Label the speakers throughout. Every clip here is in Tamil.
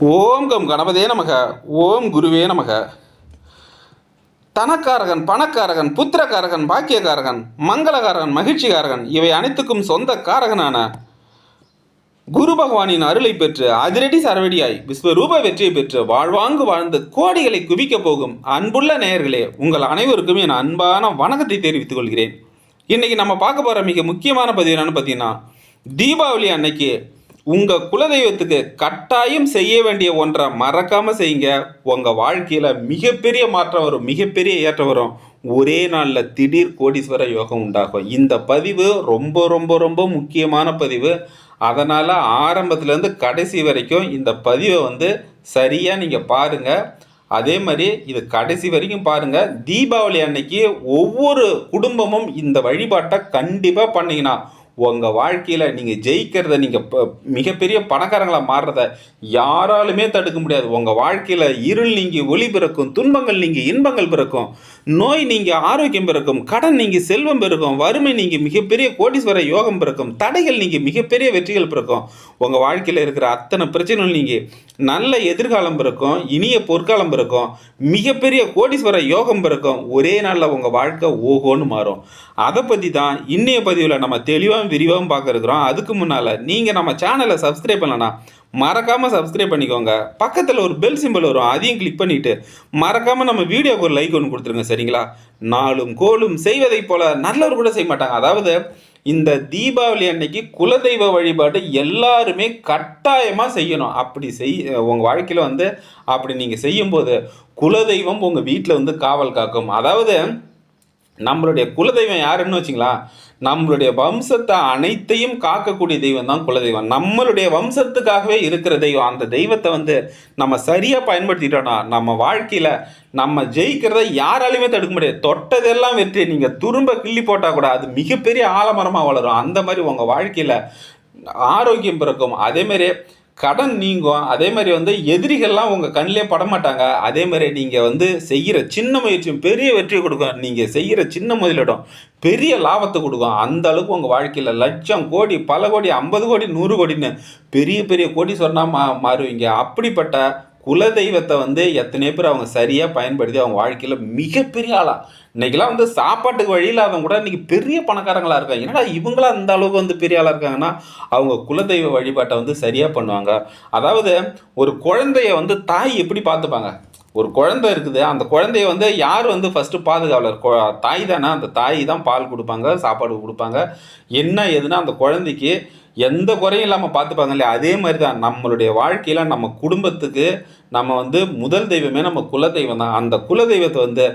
Speaker 1: ஓம் கம் கணபதே நமக ஓம் குருவே நமக. தனக்காரகன் பணக்காரகன் புத்திரக்காரகன் பாக்கியக்காரகன் மங்களகாரகன் மகிழ்ச்சிகாரகன் இவை அனைத்துக்கும் சொந்த காரகனான குரு பகவானின் அருளை பெற்று அதிரடி சரவடியாய் விஸ்வரூப வெற்றியை பெற்று வாழ்வாங்கு வாழ்ந்து கோடிகளை குவிக்கப் போகும் அன்புள்ள நேயர்களே உங்கள் அனைவருக்கும் என் அன்பான வணக்கத்தை தெரிவித்துக் கொள்கிறேன். இன்னைக்கு நம்ம பார்க்க போகிற மிக முக்கியமான பதிவு என்னென்னு பார்த்தீங்கன்னா தீபாவளி அன்னைக்கு உங்கள் குலதெய்வத்துக்கு கட்டாயம் செய்ய வேண்டிய ஒன்றை மறக்காமல் செய்யுங்க. உங்கள் வாழ்க்கையில் மிகப்பெரிய மாற்றம் வரும் மிகப்பெரிய ஏற்றம் வரும். ஒரே நாளில் திடீர் கோடீஸ்வர யோகம் உண்டாகும். இந்த பதிவு ரொம்ப ரொம்ப ரொம்ப முக்கியமான பதிவு. அதனால் ஆரம்பத்துலேருந்து கடைசி வரைக்கும் இந்த பதிவை வந்து சரியாக நீங்கள் பாருங்கள் அதே மாதிரி இது கடைசி வரைக்கும் பாருங்கள் தீபாவளி அன்னைக்கு ஒவ்வொரு குடும்பமும் இந்த வழிபாட்டை கண்டிப்பாக பண்ணிங்கன்னா உங்கள் வாழ்க்கையில் நீங்கள் ஜெயிக்கிறத நீங்கள் ப மிகப்பெரிய பணக்காரங்களாக மாறுறத யாராலுமே தடுக்க முடியாது. உங்கள் வாழ்க்கையில் இருள் நீங்கி ஒளி பிறக்கும் துன்பங்கள் நீங்கள் இன்பங்கள் பிறக்கும். நோய் நீங்கள் ஆரோக்கியம் பிறக்கும் கடன் நீங்கள் செல்வம் பிறக்கும் வறுமை நீங்கள் மிகப்பெரிய கோடீஸ்வர யோகம் பிறக்கும் தடைகள் நீங்கள் மிகப்பெரிய வெற்றிகள் பிறக்கும். உங்கள் வாழ்க்கையில் இருக்கிற அத்தனை பிரச்சனைகள் நீங்கள் நல்ல எதிர்காலம் பிறக்கும் இனிய பொற்காலம் பிறக்கும் மிகப்பெரிய கோடீஸ்வர யோகம் பிறக்கும். ஒரே நாளில் உங்கள் வாழ்க்கை ஓஹோன்னு மாறும். அதை பற்றி தான் இன்னைய பதிவில் நம்ம தெளிவாகவும் விரிவாகவும் பார்க்க இருக்கிறோம். அதுக்கு முன்னால் நீங்கள் நம்ம சேனலை சப்ஸ்கிரைப் பண்ணலன்னா மறக்காமல் சப்ஸ்கிரைப் பண்ணிக்கோங்க. பக்கத்தில் ஒரு பெல் சிம்பிள் வரும் அதையும் கிளிக் பண்ணிவிட்டு மறக்காமல் நம்ம வீடியோக்கு ஒரு லைக் ஒன்று கொடுத்துருங்க சரிங்களா? நாளும் கோலும் செய்வதைப் போல் நல்லவர் கூட செய்ய மாட்டாங்க. அதாவது இந்த தீபாவளி அன்னைக்கு குலதெய்வ வழிபாடு எல்லாருமே கட்டாயமாக செய்யணும். அப்படி செய் உங்கள் வாழ்க்கையில் வந்து அப்படி நீங்கள் செய்யும்போது குலதெய்வம் உங்கள் வீட்டில் வந்து காவல் காக்கும். அதாவது நம்மளுடைய குலதெய்வம் யாருன்னு வச்சிங்களா? நம்மளுடைய வம்சத்தை அனைத்தையும் காக்கக்கூடிய தெய்வம் தான் குலதெய்வம். நம்மளுடைய வம்சத்துக்காகவே இருக்கிற தெய்வம். அந்த தெய்வத்தை வந்து நம்ம சரியாக பயன்படுத்திட்டோம்னா நம்ம வாழ்க்கையில் நம்ம ஜெயிக்கிறத யாராலையுமே தடுக்க முடியாது. தொட்டதெல்லாம் வெற்றி. நீங்கள் துரும்ப கிள்ளி போட்டால் கூட அது மிகப்பெரிய ஆலமரமாக வளரும். அந்த மாதிரி உங்கள் வாழ்க்கையில் ஆரோக்கியம் பிறக்கும். அதேமாரி கடன் நீங்கும். அதே மாதிரி வந்து எதிரிகள்லாம் உங்கள் கண்ணிலே படமாட்டாங்க. அதே மாதிரி நீங்கள் வந்து செய்கிற சின்ன முயற்சியும் பெரிய வெற்றியை கொடுக்கும். நீங்கள் செய்கிற சின்ன முதலிடம் பெரிய லாபத்தை கொடுக்கும். அந்த அளவுக்கு உங்கள் வாழ்க்கையில் லட்சம் கோடி பல கோடி ஐம்பது கோடி நூறு கோடின்னு பெரிய பெரிய கோடி சொன்னால் மா மாறுவீங்க. அப்படிப்பட்ட குலதெய்வத்தை வந்து எத்தனை பேர் அவங்க சரியாக பயன்படுத்தி அவங்க வாழ்க்கையில் மிகப்பெரிய ஆளாக இன்றைக்கெல்லாம் வந்து சாப்பாட்டுக்கு வழி இல்லாதவங்க கூட இன்றைக்கி பெரிய பணக்காரங்களாக இருக்காங்க. ஏன்னா இவங்களாம் அந்த அளவுக்கு வந்து பெரிய ஆளாக இருக்காங்கன்னா அவங்க குலதெய்வ வழிபாட்டை வந்து சரியாக பண்ணுவாங்க. அதாவது ஒரு குழந்தைய வந்து தாய் எப்படி பார்த்துப்பாங்க? ஒரு குழந்தை இருக்குது. அந்த குழந்தைய வந்து யார் வந்து ஃபஸ்ட்டு பாதுகாவலர்? தாய் தானே? அந்த தாய் தான் பால் கொடுப்பாங்க சாப்பாடு கொடுப்பாங்க. என்ன ஏதுன்னா அந்த குழந்தைக்கு எந்த குறையும் இல்லாமல் பார்த்துப்பாங்க இல்லையா? அதே மாதிரி தான் நம்மளுடைய வாழ்க்கையில் நம்ம குடும்பத்துக்கு நம்ம வந்து முதல் தெய்வமே நம்ம குலதெய்வம் தான். அந்த குலதெய்வத்தை வந்து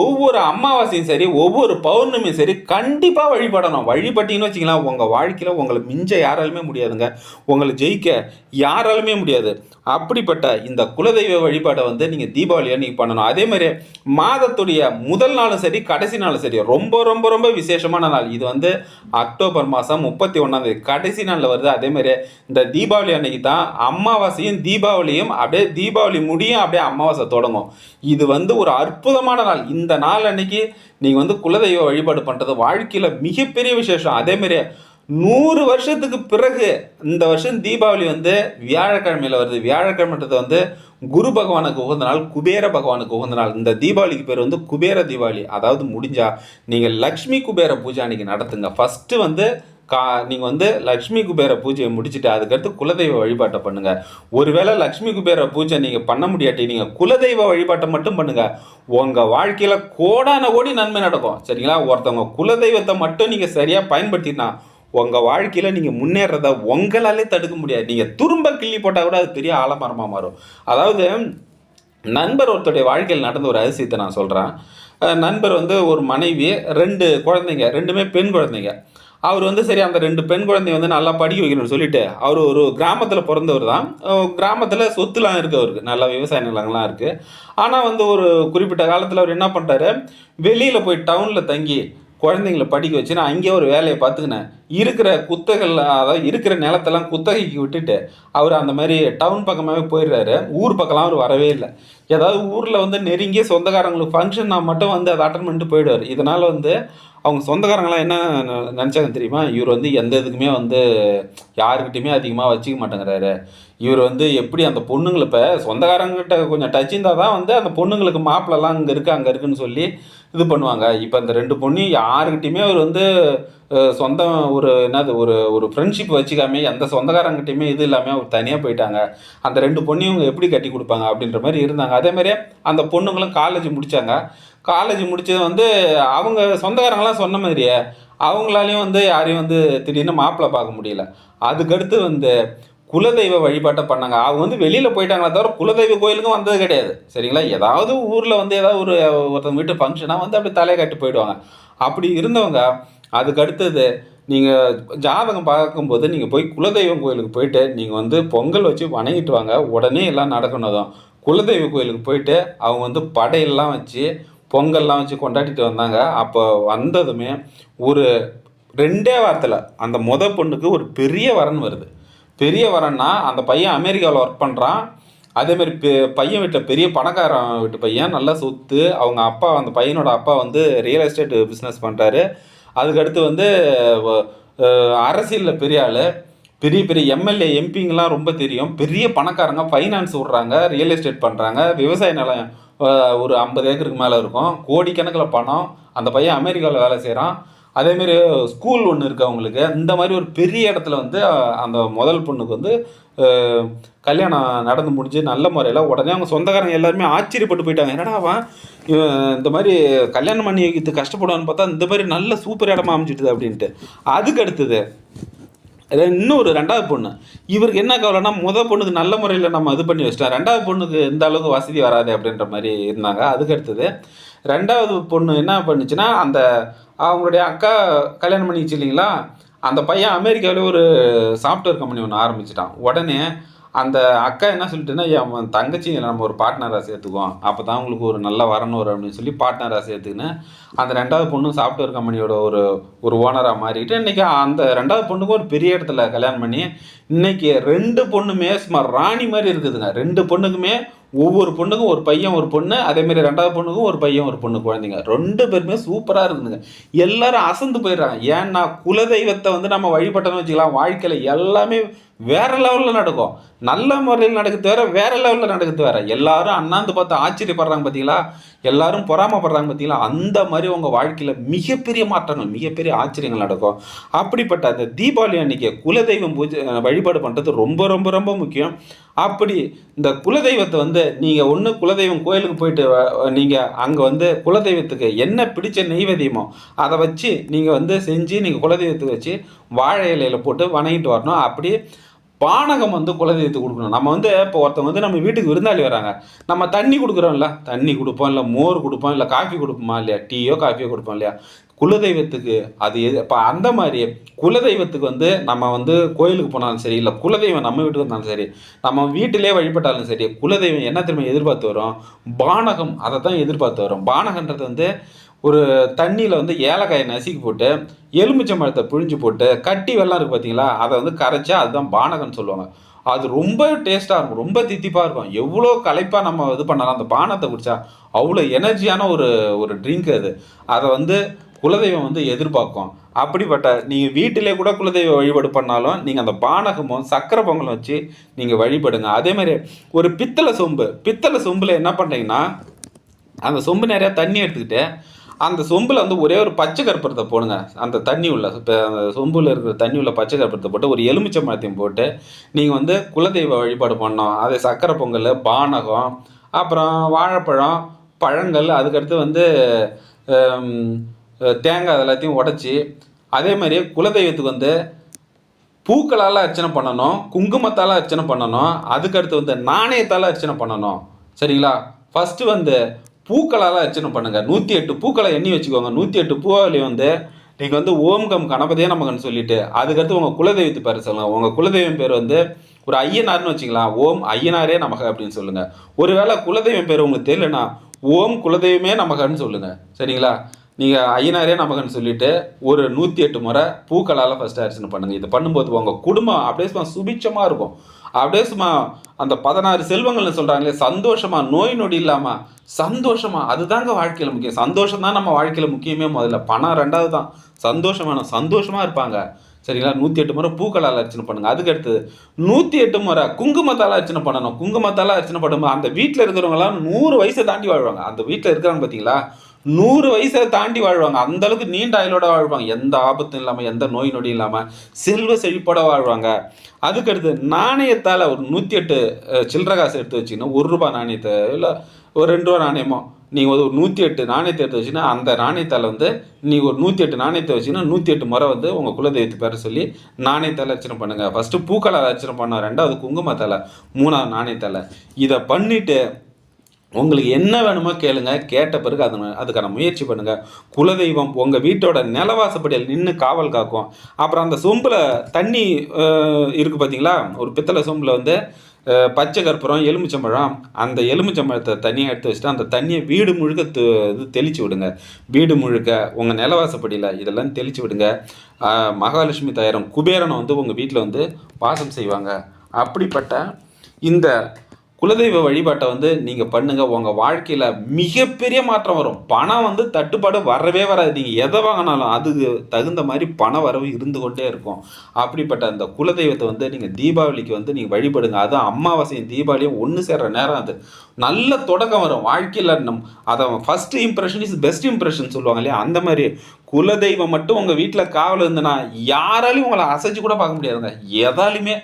Speaker 1: ஒவ்வொரு அமாவாசையும் சரி ஒவ்வொரு பௌர்ணமியும் சரி கண்டிப்பாக வழிபடணும். வழிபட்டிங்கன்னு வச்சிங்களேன் உங்கள் வாழ்க்கையில் உங்களை மிஞ்ச யாராலுமே முடியாதுங்க. உங்களை ஜெயிக்க யாராலுமே முடியாது. அப்படிப்பட்ட இந்த குலதெய்வ வழிபாடை வந்து நீங்கள் தீபாவளி அன்னைக்கு பண்ணணும். அதே மாதிரி மாதத்துடைய முதல் நாளும் சரி கடைசி நாளும் சரி ரொம்ப ரொம்ப ரொம்ப விசேஷமான நாள். இது வந்து அக்டோபர் மாதம் முப்பத்தி ஒன்றாந்தேதி கடைசி நாளில் வருது. அதே மாதிரி இந்த தீபாவளி அன்னைக்கு தான் அமாவாசையும் தீபாவளியும் அப்படியே தீபாவளி முடியும் அப்படியே அமாவாசை தொடங்கும். இது வந்து ஒரு அற்புதமான நாள். இந்த நாள் அன்னைக்கு நீங்கள் வந்து குலதெய்வ வழிபாடு பண்ணுறது வாழ்க்கையில் மிகப்பெரிய விசேஷம். அதேமாரி நூறு வருஷத்துக்கு பிறகு இந்த வருஷம் தீபாவளி வந்து வியாழக்கிழமையில் வருது. வியாழக்கிழமைன்றது வந்து குரு பகவானுக்கு உகந்த நாள் குபேர பகவானுக்கு உகந்த நாள். இந்த தீபாவளிக்கு பேர் வந்து குபேர தீபாவளி. அதாவது முடிஞ்சால் நீங்கள் லக்ஷ்மி குபேர பூஜை அன்னைக்கு நடத்துங்க. ஃபஸ்ட்டு வந்து கா நீங்கள் வந்து லக்ஷ்மி குபேர பூஜையை முடிச்சுட்டு அதுக்கடுத்து குலதெய்வ வழிபாட்டை பண்ணுங்கள் ஒருவேளை லக்ஷ்மி குபேர பூஜை நீங்கள் பண்ண முடியாட்டி நீங்கள் குலதெய்வ வழிபாட்டை மட்டும் பண்ணுங்கள் உங்கள் வாழ்க்கையில் கோடான கோடி நன்மை நடக்கும். சரிங்களா? ஒருத்தவங்க குலதெய்வத்தை மட்டும் நீங்கள் சரியாக பயன்படுத்தினா உங்கள் வாழ்க்கையில் நீங்கள் முன்னேறத உங்களாலே தடுக்க முடியாது. நீங்கள் துரும்ப கிள்ளி போட்டால் கூட அது பெரிய ஆலமரமாக மாறும். அதாவது நண்பர் ஒருத்தருடைய வாழ்க்கையில் நடந்த ஒரு அதிசயத்தை நான் சொல்கிறேன் நண்பர் வந்து ஒரு மனைவி ரெண்டு குழந்தைங்க ரெண்டுமே பெண் குழந்தைங்க. அவர் வந்து சரி அந்த ரெண்டு பெண் குழந்தைய வந்து நல்லா படிக்க வைக்கணும்னு சொல்லிட்டு அவர் ஒரு கிராமத்தில் பிறந்தவர் தான். கிராமத்தில் சொத்துலாம் இருக்குது அவருக்கு. நல்லா விவசாய நிலங்கள்லாம் இருக்குது ஆனால் வந்து ஒரு குறிப்பிட்ட காலத்தில் அவர் என்ன பண்ணுறாரு வெளியில் போய் டவுனில் தங்கி குழந்தைங்கள படிக்க வச்சு நான் அங்கேயே ஒரு வேலையை பார்த்துக்கினேன். இருக்கிற குத்தகைகள் அதாவது இருக்கிற நிலத்தெல்லாம் குத்தகைக்கு விட்டுட்டு அவர் அந்த மாதிரி டவுன் பக்கமாகவே போயிடுறாரு. ஊர் பக்கம்லாம் அவர் வரவே இல்லை. ஏதாவது ஊரில் வந்து நெருங்கிய சொந்தக்காரங்களுக்கு ஃபங்க்ஷன்னா மட்டும் வந்து அதை அட்டன் பண்ணிட்டு போயிடுவார். இதனால் வந்து அவங்க சொந்தக்காரங்களாம் என்ன நினச்சாங்க தெரியுமா? இவர் வந்து எந்த இதுக்குமே வந்து யாருக்கிட்டையுமே அதிகமாக வச்சுக்க மாட்டேங்கிறாரு. இவர் வந்து எப்படி அந்த பொண்ணுங்களை இப்போ சொந்தக்காரங்கிட்ட கொஞ்சம் டச் இருந்தால் தான் வந்து அந்த பொண்ணுங்களுக்கு மாப்பிள்ளலாம் அங்கே இருக்குது அங்கே இருக்குன்னு சொல்லி இது பண்ணுவாங்க. இப்போ அந்த ரெண்டு பொண்ணு யாருக்கிட்டையுமே அவர் வந்து சொந்தம் ஒரு என்னது ஒரு ஒரு ஃப்ரெண்ட்ஷிப் வச்சுக்காமே எந்த சொந்தக்காரங்கிட்டையுமே இது இல்லாமல் அவர் தனியாக போயிட்டாங்க. அந்த ரெண்டு பொண்ணையும் இவங்க எப்படி கட்டி கொடுப்பாங்க அப்படின்ற மாதிரி இருந்தாங்க. அதே மாதிரியே அந்த பொண்ணுங்களும் காலேஜ் முடித்தாங்க காலேஜ் முடித்தது வந்து அவங்க சொந்தக்காரங்களாம் சொன்ன மாதிரியே அவங்களாலையும் வந்து யாரையும் வந்து திடீர்னு மாப்பிள்ளை பார்க்க முடியல. அதுக்கடுத்து வந்து குலதெய்வ வழிபாட்டை பண்ணாங்க. அவங்க வந்து வெளியில் போயிட்டாங்களே தவிர குலதெய்வ கோயிலுக்கும் வந்தது கிடையாது. சரிங்களா? ஏதாவது ஊரில் வந்து ஏதாவது ஒரு ஒருத்தவங்க வீட்டு ஃபங்க்ஷனாக வந்து அப்படி தலையை கட்டி போயிடுவாங்க. அப்படி இருந்தவங்க அதுக்கு அடுத்தது நீங்கள் ஜாதகம் பார்க்கும்போது நீங்கள் போய் குலதெய்வம் கோயிலுக்கு போயிட்டு நீங்கள் வந்து பொங்கல் வச்சு வணங்கிட்டு வாங்க உடனே எல்லாம் நடக்கணும் குலதெய்வ கோயிலுக்கு போயிட்டு அவங்க வந்து படையெல்லாம் வச்சு பொங்கல்லாம் வச்சு கொண்டாடிட்டு வந்தாங்க. அப்போ வந்ததுமே ஒரு ரெண்டே வாரத்தில் அந்த முத பொண்ணுக்கு ஒரு பெரிய வரன் வருது. பெரிய வரன்னா அந்த பையன் அமெரிக்காவில் ஒர்க் பண்ணுறான் அதேமாரி பெ பையன் வீட்டில் பெரிய பணக்காரன் வீட்டு பையன் நல்லா சொத்து. அவங்க அப்பா அந்த பையனோட அப்பா வந்து ரியல் எஸ்டேட் பிஸ்னஸ் பண்ணுறாரு அதுக்கடுத்து வந்து அரசியலில் பெரிய ஆள் பெரிய பெரிய எம்எல்ஏ எம்பிங்கெலாம் ரொம்ப தெரியும். பெரிய பணக்காரங்க ஃபைனான்ஸ் விட்றாங்க ரியல் எஸ்டேட் பண்ணுறாங்க விவசாய நிலம் ஒரு ஐம்பது ஏக்கருக்கு மேலே இருக்கும். கோடிக்கணக்கில் பணம். அந்த பையன் அமெரிக்காவில் வேலை செய்கிறான் அதேமாரி ஸ்கூல் ஒன்று இருக்குது அவங்களுக்கு. இந்த மாதிரி ஒரு பெரிய இடத்துல வந்து அந்த முதல் பொண்ணுக்கு வந்து கல்யாணம் நடந்து முடிஞ்சு நல்ல முறையில் உடனே அவங்க சொந்தக்காரங்க எல்லாருமே ஆச்சரியப்பட்டு போயிட்டாங்க. என்னடா அவன்? இந்த மாதிரி கல்யாணம் பண்ணி வைக்கிறது கஷ்டப்படுவான்னு பார்த்தா இந்த மாதிரி நல்ல சூப்பர் இடமா அமைஞ்சிட்டுது அப்படின்ட்டு. அதுக்கு அடுத்தது இன்னொரு ரெண்டாவது பொண்ணு. இவருக்கு என்ன கவலைன்னா முதல் பொண்ணுக்கு நல்ல முறையில் நம்ம இது பண்ணி வச்சிட்டோம் ரெண்டாவது பொண்ணுக்கு இந்த அளவுக்கு வசதி வராது அப்படின்ற மாதிரி இருந்தாங்க. அதுக்கு அடுத்தது ரெண்டாவது பொண்ணு என்ன பண்ணுச்சுன்னா அந்த அவங்களுடைய அக்கா கல்யாணம் பண்ணிச்சு இல்லைங்களா? அந்த பையன் அமெரிக்காவில் ஒரு சாஃப்ட்வேர் கம்பெனி ஒன்று ஆரம்பிச்சிட்டான். உடனே அந்த அக்கா என்ன சொல்லிட்டுன்னா என் தங்கச்சி நம்ம ஒரு பார்ட்னராக சேர்த்துக்குவோம். அப்போ தான் உங்களுக்கு ஒரு நல்ல வரணும் வரும் அப்படின்னு சொல்லி பார்ட்னராக சேர்த்துக்கின்னு அந்த ரெண்டாவது பொண்ணும் சாஃப்ட்வேர் கம்பெனியோட ஒரு ஒரு ஓனராக மாறிக்கிட்டு இன்றைக்கி அந்த ரெண்டாவது பொண்ணுக்கும் ஒரு பெரிய இடத்துல கல்யாணம் பண்ணி இன்றைக்கி ரெண்டு பொண்ணுமே சுமார் ராணி மாதிரி இருக்குதுங்க. ரெண்டு பொண்ணுக்குமே ஒவ்வொரு பொண்ணுக்கும் ஒரு பையன் ஒரு பொண்ணு அதேமாரி ரெண்டாவது பொண்ணுக்கும் ஒரு பையன் ஒரு பொண்ணு குழந்தைங்க. ரெண்டு பேருமே சூப்பராக இருந்துங்க. எல்லாரும் அசந்து போயிடுறாங்க. ஏன்னா குலதெய்வத்தை வந்து நம்ம வழிபட்டோம்னு வச்சுக்கலாம். வாழ்க்கையில் எல்லாமே வேற லெவலில் நடக்கும். நல்ல முறையில் நடக்குது வேற வேற லெவலில் நடக்குது வேற. எல்லாரும் அண்ணாந்து பார்த்து ஆச்சரியப்படுறாங்க பார்த்தீங்களா எல்லாரும் பொறாமப்படுறாங்க பார்த்தீங்களா அந்த மாதிரி உங்கள் வாழ்க்கையில் மிகப்பெரிய மாற்றங்கள் மிகப்பெரிய ஆச்சரியங்கள் நடக்கும். அப்படிப்பட்ட அந்த தீபாவளி அன்னைக்கு குலதெய்வம் பூஜை வழிபாடு பண்ணுறது ரொம்ப ரொம்ப ரொம்ப முக்கியம். அப்படி இந்த குலதெய்வத்தை வந்து நீங்கள் ஒன்று குலதெய்வம் கோயிலுக்கு போயிட்டு நீங்கள் அங்கே வந்து குலதெய்வத்துக்கு என்ன பிடிச்ச நெய்வேதியமோ அதை வச்சு நீங்கள் வந்து செஞ்சு நீங்கள் குலதெய்வத்துக்கு வச்சு வாழை இலையில போட்டு வணங்கிட்டு வரணும். அப்படி பானகம் வந்து குலதெய்வத்துக்கு கொடுக்கணும். நம்ம வந்து இப்போ ஒருத்தவங்க வந்து நம்ம வீட்டுக்கு விருந்தாளி வராங்க. நம்ம தண்ணி கொடுக்குறோம்ல. தண்ணி கொடுப்போம் இல்லை மோர் கொடுப்போம் இல்லை காஃபி கொடுப்போமா இல்லையா? டீயோ காஃபியோ கொடுப்போம் இல்லையா? குலதெய்வத்துக்கு அது எது இப்போ அந்த மாதிரி குலதெய்வத்துக்கு வந்து நம்ம வந்து கோயிலுக்கு போனாலும் சரி இல்லை குலதெய்வம் நம்ம வீட்டுக்கு வந்தாலும் சரி நம்ம வீட்டிலே வழிபட்டாலும் சரி குலதெய்வம் என்ன திரும்ப எதிர்பார்த்து வரும்? பானகம் அதை தான் எதிர்பார்த்து வரும். பானகன்றது வந்து ஒரு தண்ணியில் வந்து ஏலக்காயை நசுக்கி போட்டு எலுமிச்சம்பழத்தை பிழிஞ்சு போட்டு கட்டி வெள்ளம் இருக்குது பார்த்தீங்களா அதை வந்து கரைச்சா அதுதான் பானகம்னு சொல்லுவாங்க. அது ரொம்ப டேஸ்ட்டாக இருக்கும் ரொம்ப தித்திப்பாக இருக்கும். எவ்வளோ களைப்பாக நம்ம இது பண்ணாலும் அந்த பானத்தை குடித்தா அவ்வளோ எனர்ஜியான ஒரு ஒரு ட்ரிங்க் அது. அதை வந்து குலதெய்வம் வந்து எதிர்பார்க்கும். அப்படிப்பட்ட நீங்கள் வீட்டிலே கூட குலதெய்வ வழிபாடு பண்ணாலும் நீங்கள் அந்த பானகமும் சக்கரை பொங்கலும் வச்சு நீங்கள் வழிபடுங்க. அதேமாதிரி ஒரு பித்தளை சொம்பு. பித்தளை சொம்பில் என்ன பண்ணுறீங்கன்னா அந்த சொம்பு நிறையா தண்ணி எடுத்துக்கிட்டு அந்த சொம்பில் வந்து ஒரே ஒரு பச்சை கற்பூரத்தை போடுங்க. அந்த தண்ணி உள்ள அந்த சொம்பில் இருக்கிற தண்ணி உள்ள பச்சை கற்பூரத்தை போட்டு ஒரு எலுமிச்சை மரத்தையும் போட்டு நீங்கள் வந்து குலதெய்வ வழிபாடு பண்ணோம் அது சக்கரை பொங்கல் பானகம் அப்புறம் வாழைப்பழம் பழங்கள் அதுக்கடுத்து வந்து தேங்காய் அது எல்லாத்தையும் உடச்சி அதே மாதிரி குலதெய்வத்துக்கு வந்து பூக்களால் அர்ச்சனை பண்ணணும் குங்குமத்தால் அர்ச்சனை பண்ணணும் அதுக்கடுத்து வந்து நாணயத்தால் அர்ச்சனை பண்ணணும். சரிங்களா? ஃபஸ்ட்டு வந்து பூக்களால் அர்ச்சனை பண்ணுங்கள் நூற்றி எட்டு பூக்களை எண்ணி வச்சுக்கோங்க. நூற்றி எட்டு பூவாவளி வந்து நீங்கள் வந்து ஓம் கம் கணபதியே நமக்குன்னு சொல்லிட்டு அதுக்கடுத்து உங்கள் குலதெய்வத்து பேர் சொல்லுங்கள் உங்கள் குலதெய்வம் பேர் வந்து ஒரு ஐயனார்னு வச்சுக்கலாம். ஓம் ஐயனாரே நமக அப்படின்னு சொல்லுங்கள் ஒருவேளை குலதெய்வம் பேர் உங்களுக்கு தெரியலனா ஓம் குலதெய்வமே நமகன்னு சொல்லுங்கள் சரிங்களா? நீங்கள் ஐயனாரே நமகன்னு சொல்லிட்டு ஒரு நூற்றி எட்டு முறை பூக்களால் ஃபஸ்ட்டு அர்ச்சனை பண்ணுங்கள் இது பண்ணும்போது உங்கள் குடும்பம் அப்படியே சும்மா சுபிச்சமாக இருக்கும். அப்படியே சும்மா அந்த பதினாறு செல்வங்கள்னு சொல்கிறாங்களே சந்தோஷமாக நோய் நொடி இல்லாமல் சந்தோஷமாக அதுதாங்க வாழ்க்கையில் முக்கியம். சந்தோஷம் தான் நம்ம வாழ்க்கையில் முக்கியமே முதல்ல. பணம் ரெண்டாவது தான். சந்தோஷமான சந்தோஷமாக இருப்பாங்க. சரிங்களா? நூற்றி எட்டு முறை பூக்களால் அர்ச்சனை பண்ணுங்கள் அதுக்கு அடுத்தது நூற்றி எட்டு முறை குங்குமத்தால் அர்ச்சனை பண்ணணும். குங்குமத்தால் அர்ச்சனை பண்ணும்போது அந்த வீட்டில் இருக்கிறவங்களாம் நூறு வயசை தாண்டி வாழ்வாங்க. அந்த வீட்டில் இருக்கிறாங்க பார்த்தீங்களா நூறு வயசை தாண்டி வாழ்வாங்க. அந்த அளவுக்கு நீண்ட ஆயுளோட வாழ்வாங்க. எந்த ஆபத்தும் இல்லாமல் எந்த நோய் நொடியும் இல்லாமல் செல்வ செழிப்போட வாழ்வாங்க. அதுக்கடுத்து நாணயத்தால் ஒரு நூற்றி எட்டு சில்லற காசு எடுத்து வச்சிங்கன்னா ஒரு ரூபாய் நாணயத்தை இல்லை ஒரு ரெண்டு ரூபா நாணயமோ நீங்கள் ஒரு நூற்றி எட்டு நாணயத்தை எடுத்து வச்சுன்னா அந்த நாணயத்தால் வந்து நீங்கள் ஒரு நூற்றி எட்டு நாணயத்தை வச்சுன்னா நூற்றி எட்டு முறை வந்து உங்கள் குலதெய்வத்து பேரை சொல்லி நாணயத்தால் அர்ச்சனை பண்ணுங்கள் ஃபஸ்ட்டு பூக்களால் அர்ச்சனை பண்ணோம். ரெண்டாவது குங்குமத்தால் மூணாவது நாணயத்தால். இதை பண்ணிவிட்டு உங்களுக்கு என்ன வேணுமோ கேளுங்க. கேட்ட பிறகு அது அதுக்கான முயற்சி பண்ணுங்க. குலதெய்வம் உங்கள் வீட்டோட நிலவாசப்படியில் நின்று காவல் காக்கும். அப்புறம் அந்த சொம்பில் தண்ணி இருக்குது இருக்கு பார்த்தீங்களா ஒரு பித்தளை சொம்பில் வந்து பச்சை கற்பூரம் எலுமிச்சம்பழம் அந்த எலுமிச்சம்பழத்தை தனியாக எடுத்து வச்சுட்டு அந்த தண்ணியை வீடு முழுக்க இது தெளித்து விடுங்க. வீடு முழுக்க உங்கள் நிலவாசப்படியில் இதெல்லாம் தெளித்து விடுங்க. மகாலட்சுமி தயாரம் குபேரனை வந்து உங்கள் வீட்டில் வந்து வாசம் செய்வாங்க. அப்படிப்பட்ட இந்த குலதெய்வ வழிபாட்டை வந்து நீங்கள் பண்ணுங்கள் உங்கள் வாழ்க்கையில் மிகப்பெரிய மாற்றம் வரும். பணம் வந்து தட்டுப்பாடு வரவே வராது. நீங்கள் எதை வாங்கினாலும் அதுக்கு தகுந்த மாதிரி பண வரவு இருந்து கொண்டே இருக்கும். அப்படிப்பட்ட அந்த குலதெய்வத்தை வந்து நீங்கள் தீபாவளிக்கு வந்து நீங்கள் வழிபடுங்க. அது அமாவாசையும் தீபாவளியும் ஒன்று சேர்கிற நேரம் அது. நல்ல தொடக்கம் வரும். வாழ்க்கையில் நம் அதை first impression is best impression சொல்லுவாங்க இல்லையா? அந்த மாதிரி குலதெய்வம் மட்டும் உங்கள் வீட்டில் காவல் இருந்துன்னா யாராலையும் உங்களை அசைச்சு கூட பார்க்க முடியாதுங்க. எதாலையுமே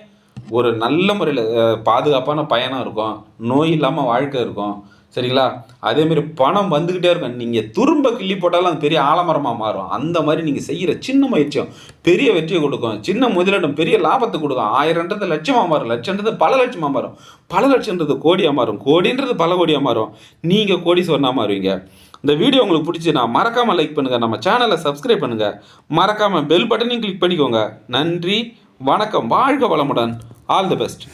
Speaker 1: ஒரு நல்ல முறையில் பாதுகாப்பான பயணம் இருக்கும். நோய் இல்லாமல் வாழ்க்கை இருக்கும். சரிங்களா? அதேமாரி பணம் வந்துக்கிட்டே இருக்கும். நீங்கள் துரும்ப கிள்ளி போட்டாலும் அது பெரிய ஆலமரமாக மாறும். அந்த மாதிரி நீங்கள் செய்கிற சின்ன முயற்சியும் பெரிய வெற்றியை கொடுக்கும். சின்ன முதலிடம் பெரிய லாபத்தை கொடுக்கும். ஆயிரன்றது லட்சமாக மாறும். லட்சன்றது பல லட்சமாக மாறும். பல லட்சன்றது கோடியாக மாறும். கோடின்றது பல கோடியாக மாறும். நீங்கள் கோடி சொன்னால் மாறுவீங்க. இந்த வீடியோ உங்களுக்கு பிடிச்சுன்னா மறக்காமல் லைக் பண்ணுங்கள் நம்ம சேனலை சப்ஸ்கிரைப் பண்ணுங்கள் மறக்காமல் பெல் பட்டனையும் கிளிக் பண்ணிக்கோங்க. நன்றி. வணக்கம். வாழ்க வளமுடன். All the best.